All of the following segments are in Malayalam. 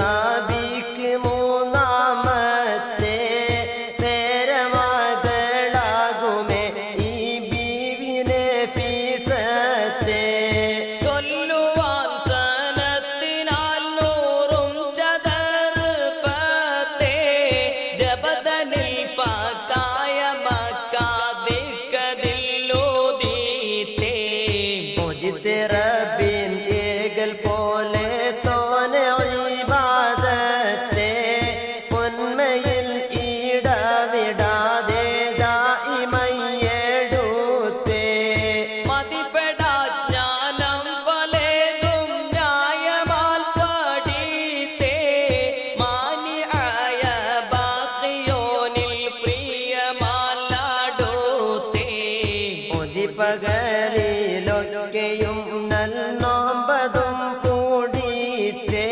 राबी പകലിലൊക്കെയും നൽ നോമ്പതും കൂടിയിട്ടേ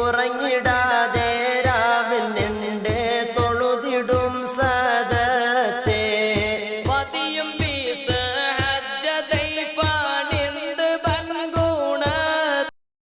ഉറങ്ങിടാ.